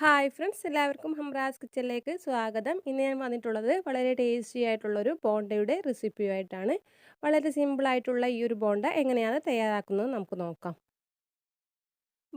Hi friends എല്ലാവർക്കും ഹംറാസ് കിച്ചണിലേക്ക് സ്വാഗതം. ഇന്ന് ഞാൻ വന്നിട്ടുള്ളത് വളരെ ടേസ്റ്റി ആയിട്ടുള്ളൊരു ബോണ്ടയുടെ റെസിപ്പിയുമായിട്ടാണ്. വളരെ സിമ്പിളായിട്ടുള്ള ഈ ഒരു ബോണ്ട എങ്ങനെയാണ് തയ്യാറാക്കുന്നത് നമുക്ക് നോക്കാം.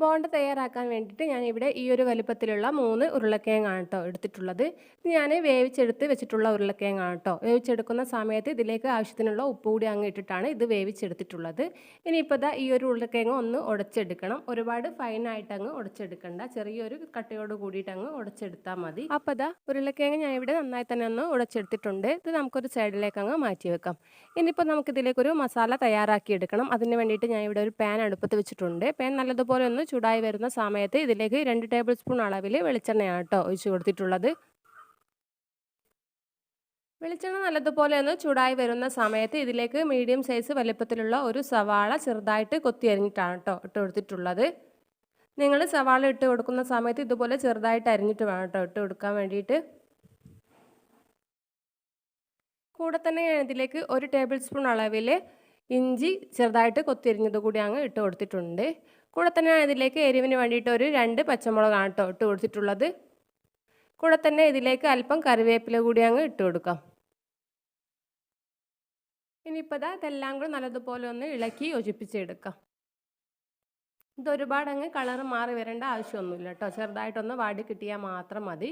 ബോണ്ട തയ്യാറാക്കാൻ വേണ്ടിയിട്ട് ഞാൻ ഇവിടെ ഈ ഒരു വലുപ്പത്തിലുള്ള മൂന്ന് ഉരുളക്കിഴങ്ങാണ് കേട്ടോ എടുത്തിട്ടുള്ളത്. ഇത് ഞാൻ വേവിച്ചെടുത്ത് വെച്ചിട്ടുള്ള ഉരുളക്കിഴങ്ങാണ് കേട്ടോ വേവിച്ചെടുക്കുന്ന സമയത്ത് ഇതിലേക്ക് ആവശ്യത്തിനുള്ള ഉപ്പ് കൂടി അങ്ങ് ഇട്ടിട്ടാണ് ഇത് വേവിച്ചെടുത്തിട്ടുള്ളത്. ഇനിയിപ്പോൾ ഇതാ ഈ ഒരു ഉരുളക്കിഴങ്ങ് ഒന്ന് ഉടച്ചെടുക്കണം. ഒരുപാട് ഫൈനായിട്ട് അങ്ങ് ഉടച്ചെടുക്കണ്ട. ചെറിയൊരു കട്ടയോട് കൂടിയിട്ട് അങ്ങ് ഉടച്ചെടുത്താൽ മതി. അപ്പോൾ ഇതാ ഉരുളക്കിഴങ്ങ് ഞാൻ ഇവിടെ നന്നായി തന്നെ ഒന്ന് ഉടച്ചെടുത്തിട്ടുണ്ട്. ഇത് നമുക്കൊരു സൈഡിലേക്ക് അങ്ങ് മാറ്റി വെക്കാം. ഇനിയിപ്പോൾ നമുക്കിതിലേക്കൊരു മസാല തയ്യാറാക്കി എടുക്കണം അതിന് വേണ്ടിയിട്ട് ഞാൻ ഇവിടെ ഒരു പാൻ അടുപ്പത്ത് വെച്ചിട്ടുണ്ട്. പാൻ നല്ലതുപോലെ ഒന്ന് ചൂടായി വരുന്ന സമയത്ത് ഇതിലേക്ക് രണ്ട് ടേബിൾ സ്പൂൺ അളവിൽ വെളിച്ചെണ്ണയാണ് കേട്ടോ ഒഴിച്ചു കൊടുത്തിട്ടുള്ളത്. വെളിച്ചെണ്ണ നല്ലതുപോലെ ഒന്ന് ചൂടായി വരുന്ന സമയത്ത് ഇതിലേക്ക് മീഡിയം സൈസ് വലിപ്പത്തിലുള്ള ഒരു സവാള ചെറുതായിട്ട് കൊത്തി അരിഞ്ഞിട്ടാണ് കേട്ടോ ഇട്ട് കൊടുത്തിട്ടുള്ളത്. നിങ്ങൾ സവാള ഇട്ട് കൊടുക്കുന്ന സമയത്ത് ഇതുപോലെ ചെറുതായിട്ട് അരിഞ്ഞിട്ട് വേണം കേട്ടോ ഇട്ട് കൊടുക്കാൻ വേണ്ടിയിട്ട്. കൂടെ തന്നെ ഞാൻ ഇതിലേക്ക് ഒരു ടേബിൾ സ്പൂൺ അളവിൽ ഇഞ്ചി ചെറുതായിട്ട് കൊത്തിരിഞ്ഞത് കൂടി അങ്ങ് ഇട്ട് കൊടുത്തിട്ടുണ്ട്. കൂടെ തന്നെ ഇതിലേക്ക് എരിവിന് വേണ്ടിയിട്ട് ഒരു രണ്ട് പച്ചമുളകാണ് കേട്ടോ ഇട്ട് കൊടുത്തിട്ടുള്ളത്. കൂടെ തന്നെ ഇതിലേക്ക് അല്പം കറിവേപ്പില കൂടി അങ്ങ് ഇട്ട് കൊടുക്കാം. ഇനിയിപ്പോൾ ഇതാ ഇതെല്ലാം കൂടി നല്ലതുപോലെ ഒന്ന് ഇളക്കി യോജിപ്പിച്ചെടുക്കാം. ഇത് ഒരുപാട് അങ്ങ് കളർ മാറി വരേണ്ട ആവശ്യമൊന്നുമില്ല കേട്ടോ ചെറുതായിട്ടൊന്ന് വാടി കിട്ടിയാൽ മാത്രം മതി.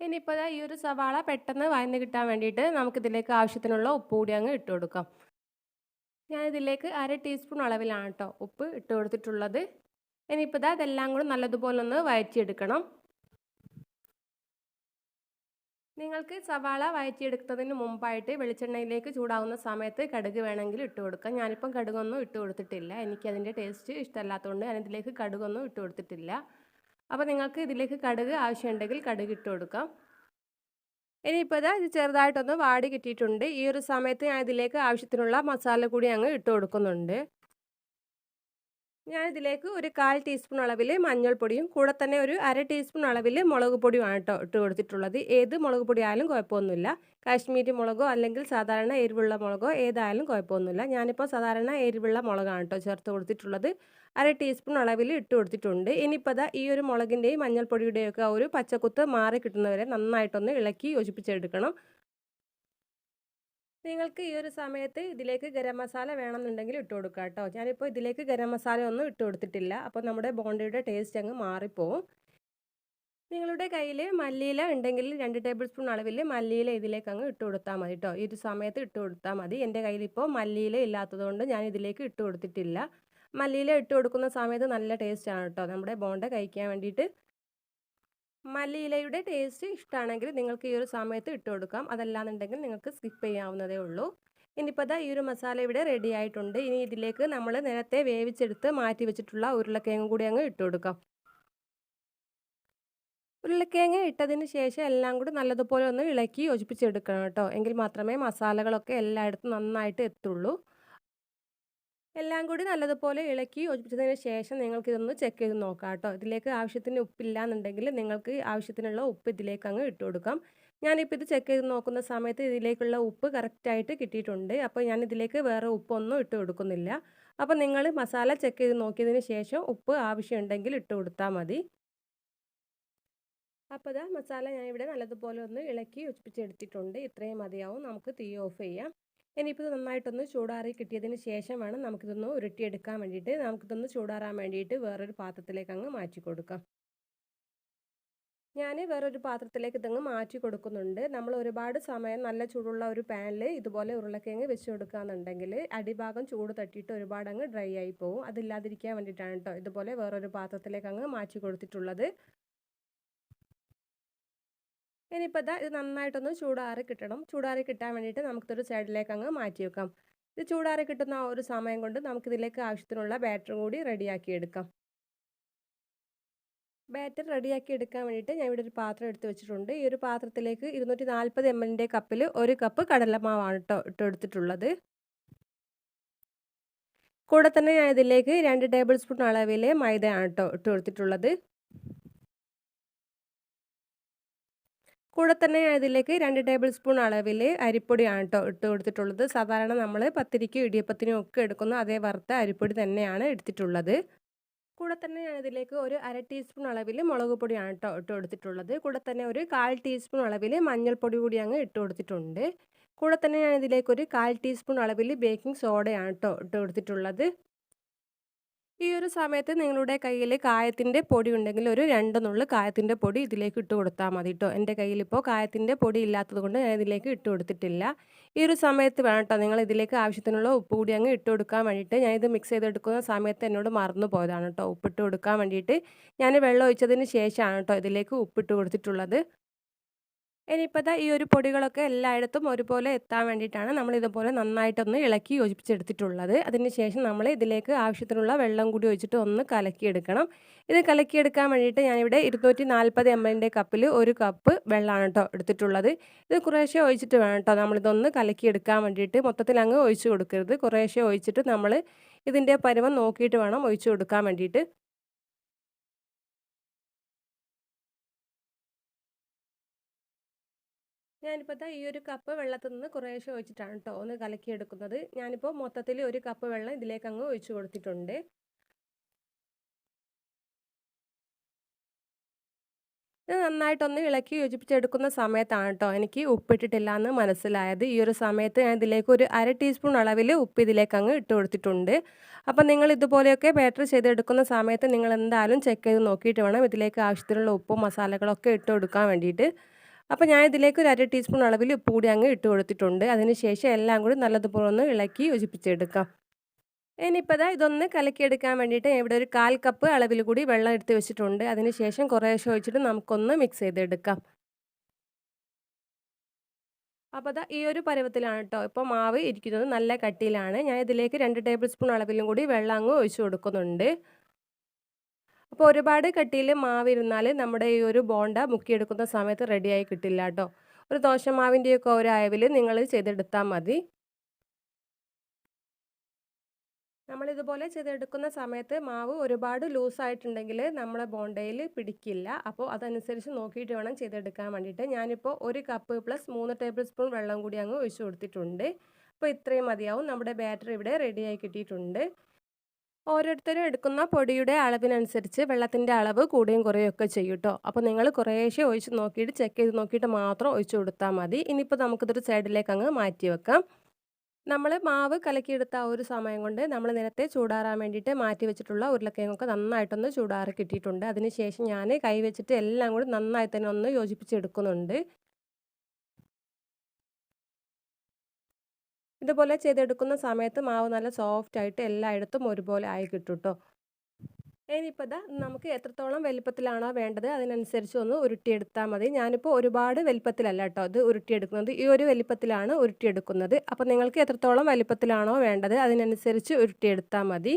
ഇനിയിപ്പോൾ ഈ ഒരു സവാള പെട്ടെന്ന് വയന്ന് കിട്ടാൻ വേണ്ടിയിട്ട് നമുക്കിതിലേക്ക് ആവശ്യത്തിനുള്ള ഉപ്പ് കൂടി അങ്ങ് ഇട്ട് കൊടുക്കാം. ഞാനിതിലേക്ക് അര ടീസ്പൂൺ അളവിലാണ് കേട്ടോ ഉപ്പ് ഇട്ട് കൊടുത്തിട്ടുള്ളത്. ഇനിയിപ്പോൾ ഇതാ ഇതെല്ലാം കൂടി നല്ലതുപോലെ ഒന്ന് വഴറ്റിയെടുക്കണം. നിങ്ങൾക്ക് സവാള വഴറ്റിയെടുക്കുന്നതിന് മുമ്പായിട്ട് വെളിച്ചെണ്ണയിലേക്ക് ചൂടാവുന്ന സമയത്ത് കടുക് വേണമെങ്കിൽ ഇട്ട് കൊടുക്കാം. ഞാനിപ്പം കടുകൊന്നും ഇട്ട് കൊടുത്തിട്ടില്ല. എനിക്കതിന്റെ ടേസ്റ്റ് ഇഷ്ടമല്ലാത്തതുകൊണ്ട് ഞാനിതിലേക്ക് കടുകൊന്നും ഇട്ട് കൊടുത്തിട്ടില്ല. അപ്പോൾ നിങ്ങൾക്ക് ഇതിലേക്ക് കടുക് ആവശ്യമുണ്ടെങ്കിൽ കടുക് ഇട്ട് കൊടുക്കാം. ഇനിയിപ്പോൾ ഇതാ ചെറുതായിട്ടൊന്ന് വാടി കിട്ടിയിട്ടുണ്ട്. ഈ ഒരു സമയത്ത് ഞാൻ ഇതിലേക്ക് ആവശ്യത്തിനുള്ള മസാല കൂടി അങ്ങ് ഇട്ട് കൊടുക്കുന്നുണ്ട്. ഞാൻ ഇതിലേക്ക് ഒരു കാൽ ടീസ്പൂൺ അളവിൽ മഞ്ഞൾപ്പൊടിയും കൂടെ തന്നെ ഒരു അര ടീസ്പൂൺ അളവിൽ മുളക് പൊടിയുമാണ് കേട്ടോ ഇട്ട് കൊടുത്തിട്ടുള്ളത്. ഏത് മുളക് പൊടി ആയാലും കുഴപ്പമൊന്നുമില്ല. കാശ്മീരി മുളകോ അല്ലെങ്കിൽ സാധാരണ എരിവുള്ള മുളകോ ഏതായാലും കുഴപ്പമൊന്നുമില്ല. ഞാനിപ്പോൾ സാധാരണ എരിവുള്ള മുളകാണ് കേട്ടോ ചേർത്ത് കൊടുത്തിട്ടുള്ളത്. അര ടീസ്പൂൺ അളവിൽ ഇട്ട് കൊടുത്തിട്ടുണ്ട്. ഇനിയിപ്പോൾ അതാ ഈ ഒരു മുളകിന്റെയും മഞ്ഞൾപ്പൊടിയുടെയൊക്കെ ഒരു പച്ചക്കുത്ത് മാറി കിട്ടുന്നവരെ നന്നായിട്ടൊന്ന് ഇളക്കി യോജിപ്പിച്ചെടുക്കണം. നിങ്ങൾക്ക് ഈ ഒരു സമയത്ത് ഇതിലേക്ക് ഗരം മസാല വേണമെന്നുണ്ടെങ്കിൽ ഇട്ട് കൊടുക്കുക കേട്ടോ. ഞാനിപ്പോൾ ഇതിലേക്ക് ഗരം മസാല ഒന്നും ഇട്ട് കൊടുത്തിട്ടില്ല. അപ്പോൾ നമ്മുടെ ബോണ്ടയുടെ ടേസ്റ്റ് അങ്ങ് മാറിപ്പോവും. നിങ്ങളുടെ കയ്യിൽ മല്ലിയില ഉണ്ടെങ്കിൽ രണ്ട് ടേബിൾ സ്പൂൺ അളവിൽ മല്ലിയില ഇതിലേക്ക് അങ്ങ് ഇട്ട് കൊടുത്താൽ മതി കേട്ടോ. ഈ ഒരു സമയത്ത് ഇട്ട് കൊടുത്താൽ മതി. എന്റെ കയ്യിൽ ഇപ്പോൾ മല്ലിയില ഇല്ലാത്തതുകൊണ്ട് ഞാൻ ഇതിലേക്ക് ഇട്ട് കൊടുത്തിട്ടില്ല. മല്ലിയില ഇട്ട് കൊടുക്കുന്ന സമയത്ത് നല്ല ടേസ്റ്റാണ് കേട്ടോ. നമ്മുടെ ബോണ്ട കഴിക്കാൻ വേണ്ടിയിട്ട് മല്ലിയിലയുടെ ടേസ്റ്റ് ഇഷ്ടമാണെങ്കിൽ നിങ്ങൾക്ക് ഈ ഒരു സമയത്ത് ഇട്ട് കൊടുക്കാം. അതല്ലാന്നുണ്ടെങ്കിൽ നിങ്ങൾക്ക് സ്കിപ്പ് ചെയ്യാവുന്നതേ ഉള്ളൂ. ഇനിയിപ്പോൾ അതാ ഈ ഒരു മസാല ഇവിടെ റെഡി ആയിട്ടുണ്ട്. ഇനി ഇതിലേക്ക് നമ്മൾ നേരത്തെ വേവിച്ചെടുത്ത് മാറ്റി വെച്ചിട്ടുള്ള ഉരുളക്കിഴങ്ങ് കൂടി അങ്ങ് ഇട്ട് കൊടുക്കാം. ഉരുളക്കിഴങ്ങ് ഇട്ടതിന് ശേഷം എല്ലാം കൂടി നല്ലതുപോലെ ഒന്ന് ഇളക്കി യോജിപ്പിച്ചെടുക്കണം കേട്ടോ. എങ്കിൽ മാത്രമേ മസാലകളൊക്കെ എല്ലായിടത്തും നന്നായിട്ട് എത്തുള്ളൂ. എല്ലാം കൂടി നല്ലതുപോലെ ഇളക്കി യോജിപ്പിച്ചതിന് ശേഷം നിങ്ങൾക്കിതൊന്ന് ചെക്ക് ചെയ്ത് നോക്കാം കേട്ടോ. ഇതിലേക്ക് ആവശ്യത്തിന് ഉപ്പില്ല എന്നുണ്ടെങ്കിൽ നിങ്ങൾക്ക് ആവശ്യത്തിനുള്ള ഉപ്പ് ഇതിലേക്ക് അങ്ങ് ഇട്ട് കൊടുക്കാം. ഞാനിപ്പോൾ ഇത് ചെക്ക് ചെയ്ത് നോക്കുന്ന സമയത്ത് ഇതിലേക്കുള്ള ഉപ്പ് കറക്റ്റായിട്ട് കിട്ടിയിട്ടുണ്ട്. അപ്പോൾ ഞാൻ ഇതിലേക്ക് വേറെ ഉപ്പൊന്നും ഇട്ട് കൊടുക്കുന്നില്ല. അപ്പോൾ നിങ്ങൾ മസാല ചെക്ക് ചെയ്ത് നോക്കിയതിന് ശേഷം ഉപ്പ് ആവശ്യമുണ്ടെങ്കിൽ ഇട്ട് കൊടുത്താൽ മതി. അപ്പോൾ ഇതാ മസാല ഞാനിവിടെ നല്ലതുപോലെ ഒന്ന് ഇളക്കി യോജിപ്പിച്ചെടുത്തിട്ടുണ്ട്. ഇത്രയും മതിയാവും. നമുക്ക് തീ ഓഫ് ചെയ്യാം. ഇനിയിപ്പോൾ നന്നായിട്ടൊന്ന് ചൂടാറി കിട്ടിയതിന് ശേഷം വേണം നമുക്കിതൊന്ന് ഉരുട്ടിയെടുക്കാൻ വേണ്ടിയിട്ട് നമുക്കിതൊന്ന് ചൂടാറാൻ വേണ്ടിയിട്ട് വേറൊരു പാത്രത്തിലേക്ക് അങ്ങ് മാറ്റി കൊടുക്കാം. ഞാൻ വേറൊരു പാത്രത്തിലേക്ക് ഇതങ്ങ് മാറ്റി കൊടുക്കുന്നുണ്ട്. നമ്മൾ ഒരുപാട് സമയം നല്ല ചൂടുള്ള ഒരു പാനിൽ ഇതുപോലെ ഉരുളക്കിഴങ്ങ് വെച്ച് കൊടുക്കുകയെന്നുണ്ടെങ്കിൽ അടിഭാഗം ചൂട് തട്ടിയിട്ട് ഒരുപാട് അങ്ങ് ഡ്രൈ ആയി പോകും അതില്ലാതിരിക്കാൻ വേണ്ടിയിട്ടാണ് കേട്ടോ ഇതുപോലെ വേറൊരു പാത്രത്തിലേക്ക് അങ്ങ് മാറ്റി കൊടുത്തിട്ടുള്ളത്. ഇനിയിപ്പോൾ ഇതാ ഇത് നന്നായിട്ടൊന്ന് ചൂടാറി കിട്ടണം. ചൂടാറി കിട്ടാൻ വേണ്ടിയിട്ട് നമുക്കിതൊരു സൈഡിലേക്ക് അങ്ങ് മാറ്റി വെക്കാം. ഇത് ചൂടാറി കിട്ടുന്ന ആ ഒരു സമയം കൊണ്ട് നമുക്കിതിലേക്ക് ആവശ്യത്തിനുള്ള ബാറ്റർ കൂടി റെഡിയാക്കി എടുക്കാം. ബാറ്റർ റെഡിയാക്കി എടുക്കാൻ വേണ്ടിയിട്ട് ഞാൻ ഇവിടെ ഒരു പാത്രം എടുത്ത് വെച്ചിട്ടുണ്ട്. ഈ ഒരു പാത്രത്തിലേക്ക് ഇരുന്നൂറ്റി നാൽപ്പത് എം എല്ലിന്റെ കപ്പിൽ ഒരു കപ്പ് കടലമാവാണ് കേട്ടോ ഇട്ട് എടുത്തിട്ടുള്ളത്. കൂടെ തന്നെ ഞാൻ ഇതിലേക്ക് രണ്ട് ടേബിൾ സ്പൂൺ അളവിലെ മൈദയാണ് കേട്ടോ ഇട്ട് കൊടുത്തിട്ടുള്ളത് കൂടെ തന്നെ ഞാൻ ഇതിലേക്ക് രണ്ട് ടേബിൾ സ്പൂൺ അളവിൽ അരിപ്പൊടിയാണ് കേട്ടോ ഇട്ട് കൊടുത്തിട്ടുള്ളത്. സാധാരണ നമ്മൾ പത്തിരിക്കും ഇടിയപ്പത്തിനും ഒക്കെ എടുക്കുന്ന അതേ വറുത്ത അരിപ്പൊടി തന്നെയാണ് എടുത്തിട്ടുള്ളത്. കൂടെ തന്നെ ഞാൻ ഇതിലേക്ക് ഒരു അര ടീസ്പൂൺ അളവിൽ മുളക് പൊടിയാണ് കേട്ടോ ഇട്ട് കൊടുത്തിട്ടുള്ളത്. കൂടെ തന്നെ ഒരു കാൽ ടീസ്പൂൺ അളവിൽ മഞ്ഞൾപ്പൊടി കൂടി അങ്ങ് ഇട്ട് കൊടുത്തിട്ടുണ്ട്. കൂടെ തന്നെ ഞാൻ ഇതിലേക്ക് ഒരു കാൽ ടീസ്പൂൺ അളവിൽ ബേക്കിംഗ് സോഡയാണ് കേട്ടോ ഇട്ട് കൊടുത്തിട്ടുള്ളത്. ഈ ഒരു സമയത്ത് നിങ്ങളുടെ കയ്യിൽ കായത്തിന്റെ പൊടി ഉണ്ടെങ്കിൽ ഒരു രണ്ട് നുള്ളു കായത്തിന്റെ പൊടി ഇതിലേക്ക് ഇട്ട് കൊടുത്താൽ മതി കേട്ടോ എന്റെ കയ്യിലിപ്പോൾ കായത്തിന്റെ പൊടി ഇല്ലാത്തത് കൊണ്ട് ഞാൻ ഇതിലേക്ക് ഇട്ട് കൊടുത്തിട്ടില്ല. ഈ ഒരു സമയത്ത് വേണം കേട്ടോ നിങ്ങൾ ഇതിലേക്ക് ആവശ്യത്തിനുള്ള ഉപ്പ് കൂടി അങ്ങ് ഇട്ട് കൊടുക്കാൻ വേണ്ടിയിട്ട് ഞാൻ ഇത് മിക്സ് ചെയ്തെടുക്കുന്ന സമയത്ത് എന്നോട് മറന്നു പോയതാണ് കേട്ടോ ഉപ്പിട്ട് കൊടുക്കാൻ വേണ്ടിയിട്ട് ഞാൻ വെള്ളം ഒഴിച്ചതിന് ശേഷമാണ് കേട്ടോ ഇതിലേക്ക് ഉപ്പിട്ട് കൊടുത്തിട്ടുള്ളത്. ഇനിയിപ്പോൾ ഈ ഒരു പൊടികളൊക്കെ എല്ലായിടത്തും ഒരുപോലെ എത്താൻ വേണ്ടിയിട്ടാണ് നമ്മൾ ഇതുപോലെ നന്നായിട്ടൊന്ന് ഇളക്കി യോജിപ്പിച്ചെടുത്തിട്ടുള്ളത്. അതിനുശേഷം നമ്മൾ ഇതിലേക്ക് ആവശ്യത്തിനുള്ള വെള്ളം കൂടി ഒഴിച്ചിട്ട് ഒന്ന് കലക്കിയെടുക്കണം. ഇത് കലക്കിയെടുക്കാൻ വേണ്ടിയിട്ട് ഞാനിവിടെ ഇരുന്നൂറ്റി നാൽപ്പത് എം എല്ലിന്റെ കപ്പിൽ ഒരു കപ്പ് വെള്ളമാണ് കേട്ടോ എടുത്തിട്ടുള്ളത്. ഇത് കുറേശ്ശെ ഒഴിച്ചിട്ട് വേണം കേട്ടോ നമ്മളിതൊന്ന് കലക്കിയെടുക്കാൻ വേണ്ടിയിട്ട്. മൊത്തത്തിൽ അങ്ങ് ഒഴിച്ചു കൊടുക്കരുത്. കുറേശ്ശെ ഒഴിച്ചിട്ട് നമ്മൾ ഇതിന്റെ പരുവം നോക്കിയിട്ട് വേണം ഒഴിച്ചു കൊടുക്കാൻ വേണ്ടിയിട്ട്. ഞാനിപ്പോൾ ഈ ഒരു കപ്പ് വെള്ളത്തിൽ നിന്ന് കുറേശ്ശെ ഒഴിച്ചിട്ടാണ് കേട്ടോ ഒന്ന് കലക്കിയെടുക്കുന്നത്. ഞാനിപ്പോൾ മൊത്തത്തിൽ ഒരു കപ്പ് വെള്ളം ഇതിലേക്ക് അങ്ങ് ഒഴിച്ചു കൊടുത്തിട്ടുണ്ട്. ഇത് നന്നായിട്ടൊന്ന് ഇളക്കി യോജിപ്പിച്ചെടുക്കുന്ന സമയത്താണ് കേട്ടോ എനിക്ക് ഉപ്പിട്ടിട്ടില്ല എന്ന് മനസ്സിലായത്. ഈ ഒരു സമയത്ത് ഞാൻ ഇതിലേക്ക് ഒരു അര ടീസ്പൂൺ അളവിൽ ഉപ്പ് ഇതിലേക്ക് അങ്ങ് ഇട്ട് കൊടുത്തിട്ടുണ്ട്. അപ്പം നിങ്ങൾ ഇതുപോലെയൊക്കെ ബാറ്റർ ചെയ്തെടുക്കുന്ന സമയത്ത് നിങ്ങൾ എന്തായാലും ചെക്ക് ചെയ്ത് നോക്കിയിട്ട് വേണം ഇതിലേക്ക് ആവശ്യത്തിനുള്ള ഉപ്പും മസാലകളൊക്കെ ഇട്ട് കൊടുക്കാൻ വേണ്ടിയിട്ട്. അപ്പോൾ ഞാൻ ഇതിലേക്ക് ഒരു അര ടീസ്പൂൺ അളവിൽ ഉപ്പ് കൂടി അങ്ങ് ഇട്ട് കൊടുത്തിട്ടുണ്ട്. അതിനുശേഷം എല്ലാം കൂടി നല്ലതുപോലെ ഒന്ന് ഇളക്കി യോജിപ്പിച്ചെടുക്കാം. ഇനിയിപ്പോൾ ഇതാ ഇതൊന്ന് കലക്കിയെടുക്കാൻ വേണ്ടിയിട്ട് ഇവിടെ ഒരു കാൽ കപ്പ് അളവിൽ കൂടി വെള്ളം എടുത്ത് വെച്ചിട്ടുണ്ട്. അതിനുശേഷം കുറേശ്ശെ ഒഴിച്ചിട്ട് നമുക്കൊന്ന് മിക്സ് ചെയ്തെടുക്കാം. അപ്പോൾ അതാ ഈ ഒരു പരുവത്തിലാണ് കേട്ടോ ഇപ്പോൾ മാവ് ഇരിക്കുന്നത് നല്ല കട്ടിയിലാണ്. ഞാൻ ഇതിലേക്ക് രണ്ട് ടേബിൾ സ്പൂൺ അളവിലും കൂടി വെള്ളം അങ്ങ് ഒഴിച്ചു കൊടുക്കുന്നുണ്ട്. അപ്പോൾ ഒരുപാട് കട്ടിയിൽ മാവിരുന്നാൽ നമ്മുടെ ഈ ഒരു ബോണ്ട മുക്കിയെടുക്കുന്ന സമയത്ത് റെഡിയായി കിട്ടില്ല കേട്ടോ ഒരു ദോശമാവിന്റെയൊക്കെ ഒരു അയവിൽ നിങ്ങൾ ചെയ്തെടുത്താൽ മതി. നമ്മളിതുപോലെ ചെയ്തെടുക്കുന്ന സമയത്ത് മാവ് ഒരുപാട് ലൂസായിട്ടുണ്ടെങ്കിൽ നമ്മളെ ബോണ്ടയിൽ പിടിക്കില്ല. അപ്പോൾ അതനുസരിച്ച് നോക്കിയിട്ട് വേണം ചെയ്തെടുക്കാൻ വേണ്ടിയിട്ട്. ഞാനിപ്പോൾ ഒരു കപ്പ് പ്ലസ് മൂന്ന് ടേബിൾ സ്പൂൺ വെള്ളം കൂടി അങ്ങ് ഒഴിച്ചു കൊടുത്തിട്ടുണ്ട്. അപ്പോൾ ഇത്രയും മതിയാവും. നമ്മുടെ ബാറ്റർ ഇവിടെ റെഡിയായി കിട്ടിയിട്ടുണ്ട്. ഓരോരുത്തരും എടുക്കുന്ന പൊടിയുടെ അളവിനനുസരിച്ച് വെള്ളത്തിന്റെ അളവ് കൂടുകയും ഒക്കെ ചെയ്യും കേട്ടോ അപ്പോൾ നിങ്ങൾ കുറേശ്ശെ ഒഴിച്ച് നോക്കിയിട്ട് ചെക്ക് ചെയ്ത് നോക്കിയിട്ട് മാത്രം ഒഴിച്ചു കൊടുത്താൽ മതി. ഇനിയിപ്പോൾ നമുക്കിതൊരു സൈഡിലേക്ക് അങ്ങ് മാറ്റി വെക്കാം. നമ്മൾ മാവ് കലക്കിയെടുത്ത ആ ഒരു സമയം കൊണ്ട് നമ്മൾ നേരത്തെ ചൂടാറാൻ വേണ്ടിയിട്ട് മാറ്റി വെച്ചിട്ടുള്ള ഉരുളക്കിഴങ്ങൊക്കെ നന്നായിട്ടൊന്ന് ചൂടാറി കിട്ടിയിട്ടുണ്ട്. അതിനുശേഷം ഞാൻ കൈ വെച്ചിട്ട് എല്ലാം കൂടി നന്നായി തന്നെ ഒന്ന് യോജിപ്പിച്ചെടുക്കുന്നുണ്ട് ഇതുപോലെ ചെയ്തെടുക്കുന്ന സമയത്ത് മാവ് നല്ല സോഫ്റ്റ് ആയിട്ട് എല്ലായിടത്തും ഒരുപോലെ ആയി കിട്ടും കേട്ടോ ഇനിയിപ്പോൾ നമുക്ക് എത്രത്തോളം വലിപ്പത്തിലാണോ വേണ്ടത് അതിനനുസരിച്ച് ഒന്ന് ഉരുട്ടിയെടുത്താൽ മതി. ഞാനിപ്പോൾ ഒരുപാട് വലിപ്പത്തിലല്ല കേട്ടോ ഇത് ഉരുട്ടിയെടുക്കുന്നത്. ഈ ഒരു വലിപ്പത്തിലാണ് ഉരുട്ടിയെടുക്കുന്നത്. അപ്പോൾ നിങ്ങൾക്ക് എത്രത്തോളം വലിപ്പത്തിലാണോ വേണ്ടത് അതിനനുസരിച്ച് ഉരുട്ടിയെടുത്താൽ മതി.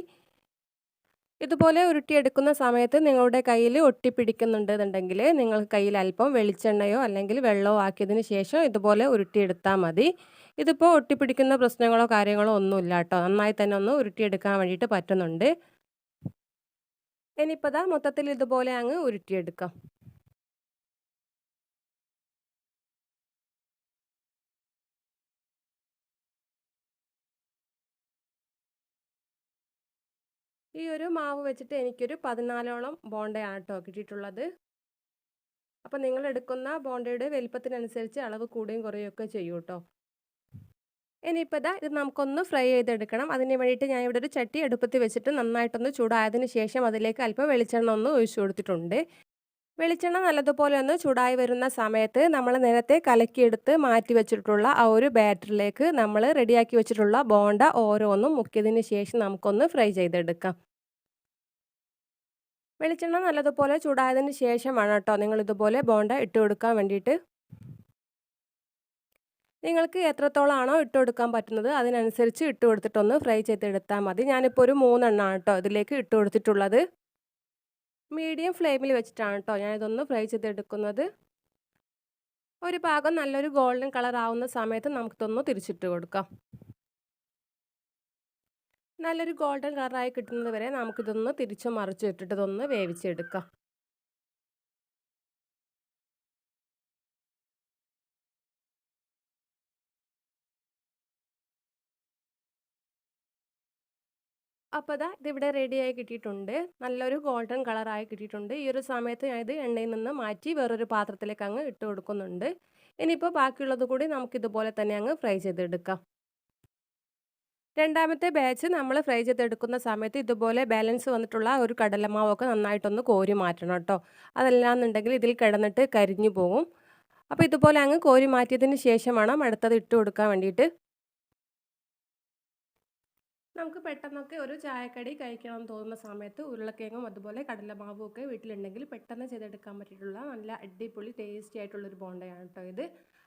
ഇതുപോലെ ഉരുട്ടിയെടുക്കുന്ന സമയത്ത് നിങ്ങളുടെ കയ്യിൽ ഒട്ടിപ്പിടിക്കുന്നുണ്ടെന്നുണ്ടെങ്കിൽ നിങ്ങൾക്ക് കയ്യിൽ അല്പം വെളിച്ചെണ്ണയോ അല്ലെങ്കിൽ വെള്ളമോ ആക്കിയതിന് ശേഷം ഇതുപോലെ ഉരുട്ടിയെടുത്താൽ മതി. ഇതിപ്പോൾ ഒട്ടിപ്പിടിക്കുന്ന പ്രശ്നങ്ങളോ കാര്യങ്ങളോ ഒന്നുമില്ല കേട്ടോ നന്നായി തന്നെ ഒന്ന് ഉരുട്ടിയെടുക്കാൻ വേണ്ടിയിട്ട് പറ്റുന്നുണ്ട്. ഇനിയിപ്പോൾ ദാ മൊത്തത്തിൽ ഇതുപോലെ അങ്ങ് ഉരുട്ടിയെടുക്കാം. ഈ ഒരു മാവ് വെച്ചിട്ട് എനിക്കൊരു പതിനാലോളം ബോണ്ടയാണ് കേട്ടോ കിട്ടിയിട്ടുള്ളത്. അപ്പോൾ നിങ്ങൾ എടുക്കുന്ന ബോണ്ടയുടെ വലിപ്പത്തിനനുസരിച്ച് അളവ് കൂടുകയും കുറയുകയൊക്കെ ചെയ്യൂ കേട്ടോ ഇനിയിപ്പോൾ ഇതാ നമുക്കൊന്ന് ഫ്രൈ ചെയ്തെടുക്കണം. അതിന് വേണ്ടിയിട്ട് ഞാൻ ഇവിടെ ഒരു ചട്ടി അടുപ്പത്ത് വെച്ചിട്ട് നന്നായിട്ടൊന്ന് ചൂടായതിന് ശേഷം അതിലേക്ക് അല്പം വെളിച്ചെണ്ണ ഒന്ന് ഒഴിച്ചു കൊടുത്തിട്ടുണ്ട്. വെളിച്ചെണ്ണ നല്ലതുപോലെ ഒന്ന് ചൂടായി വരുന്ന സമയത്ത് നമ്മൾ നേരത്തെ കലക്കിയെടുത്ത് മാറ്റി വെച്ചിട്ടുള്ള ആ ഒരു ബാറ്ററിലേക്ക് നമ്മൾ റെഡിയാക്കി വെച്ചിട്ടുള്ള ബോണ്ട ഓരോന്നും മുക്കിയതിന് ശേഷം നമുക്കൊന്ന് ഫ്രൈ ചെയ്തെടുക്കാം. വെളിച്ചെണ്ണ നല്ലതുപോലെ ചൂടായതിന് ശേഷമാണ് കേട്ടോ നിങ്ങൾ ഇതുപോലെ ബോണ്ട ഇട്ട് കൊടുക്കാൻ വേണ്ടിയിട്ട് നിങ്ങൾക്ക് എത്രത്തോളമാണോ ഇട്ട് കൊടുക്കാൻ പറ്റുന്നത് അതിനനുസരിച്ച് ഇട്ട് കൊടുത്തിട്ടൊന്ന് ഫ്രൈ ചെയ്തെടുത്താൽ മതി. ഞാനിപ്പോൾ ഒരു മൂന്നെണ്ണമാണ് കേട്ടോ ഇതിലേക്ക് ഇട്ട് കൊടുത്തിട്ടുള്ളത് മീഡിയം ഫ്ലെയിമിൽ വെച്ചിട്ടാണ് കേട്ടോ ഞാനിതൊന്ന് ഫ്രൈ ചെയ്തെടുക്കുന്നത്. ഒരു ഭാഗം നല്ലൊരു ഗോൾഡൻ കളർ ആവുന്ന സമയത്ത് നമുക്കിതൊന്ന് തിരിച്ചിട്ട് കൊടുക്കാം. നല്ലൊരു ഗോൾഡൻ കളറായി കിട്ടുന്നത് വരെ നമുക്കിതൊന്ന് തിരിച്ചു മറിച്ച് ഇട്ടിട്ട് ഇതൊന്ന് വേവിച്ചെടുക്കാം. അപ്പോൾ അതാ ഇതിവിടെ റെഡിയായി കിട്ടിയിട്ടുണ്ട്. നല്ലൊരു ഗോൾഡൻ കളറായി കിട്ടിയിട്ടുണ്ട്. ഈ ഒരു സമയത്ത് ഞാൻ ഇത് എണ്ണയിൽ നിന്ന് മാറ്റി വേറൊരു പാത്രത്തിലേക്ക് അങ്ങ് ഇട്ട് കൊടുക്കുന്നുണ്ട്. ഇനിയിപ്പോൾ ബാക്കിയുള്ളത് കൂടി നമുക്കിതുപോലെ തന്നെ അങ്ങ് ഫ്രൈ ചെയ്തെടുക്കാം. രണ്ടാമത്തെ ബാച്ച് നമ്മൾ ഫ്രൈ ചെയ്തെടുക്കുന്ന സമയത്ത് ഇതുപോലെ ബാലൻസ് വന്നിട്ടുള്ള ഒരു കടലമാവൊക്കെ നന്നായിട്ടൊന്ന് കോരി മാറ്റണം കേട്ടോ. അതല്ലാന്നുണ്ടെങ്കിൽ ഇതിൽ കിടന്നിട്ട് കരിഞ്ഞു പോകും. അപ്പോൾ ഇതുപോലെ അങ്ങ് കോരി മാറ്റിയതിന് ശേഷമാണ് അടുത്തത് ഇട്ട് കൊടുക്കാൻ വേണ്ടിയിട്ട് നമുക്ക് പെട്ടെന്നൊക്കെ ഒരു ചായക്കടി കഴിക്കണം തോന്നുന്ന സമയത്ത് ഉരുളക്കിഴങ്ങും അതുപോലെ കടലമാവും ഒക്കെ വീട്ടിലുണ്ടെങ്കിൽ പെട്ടെന്ന് ചെയ്തെടുക്കാൻ പറ്റിയിട്ടുള്ള നല്ല അടിപൊളി ടേസ്റ്റി ആയിട്ടുള്ളൊരു ബോണ്ടയാണ് കേട്ടോ ഇത്.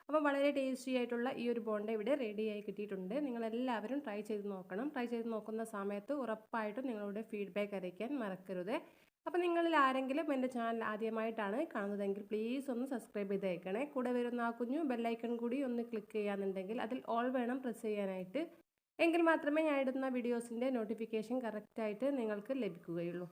അപ്പോൾ വളരെ ടേസ്റ്റി ആയിട്ടുള്ള ഈ ഒരു ബോണ്ട ഇവിടെ റെഡിയായി കിട്ടിയിട്ടുണ്ട്. നിങ്ങളെല്ലാവരും ട്രൈ ചെയ്ത് നോക്കണം. ട്രൈ ചെയ്ത് നോക്കുന്ന സമയത്ത് ഉറപ്പായിട്ടും നിങ്ങളുടെ ഫീഡ്ബാക്ക് അറിയിക്കാൻ മറക്കരുത്. അപ്പോൾ നിങ്ങളിൽ ആരെങ്കിലും എന്റെ ചാനൽ ആദ്യമായിട്ടാണ് കാണുന്നതെങ്കിൽ പ്ലീസ് ഒന്ന് സബ്സ്ക്രൈബ് ചെയ്തേക്കണേ. കൂടെ വരുന്ന ആ കുഞ്ഞു ബെല്ലൈക്കൺ കൂടി ഒന്ന് ക്ലിക്ക് ചെയ്യാന്നുണ്ടെങ്കിൽ അതിൽ ഓൾ വേണം പ്രസ് ചെയ്യാനായിട്ട്. എങ്കിൽ മാത്രമേ ഞാൻ ഇടുന്ന വീഡിയോസിന്റെ നോട്ടിഫിക്കേഷൻ കറക്റ്റായിട്ട് നിങ്ങൾക്ക് ലഭിക്കുകയുള്ളൂ.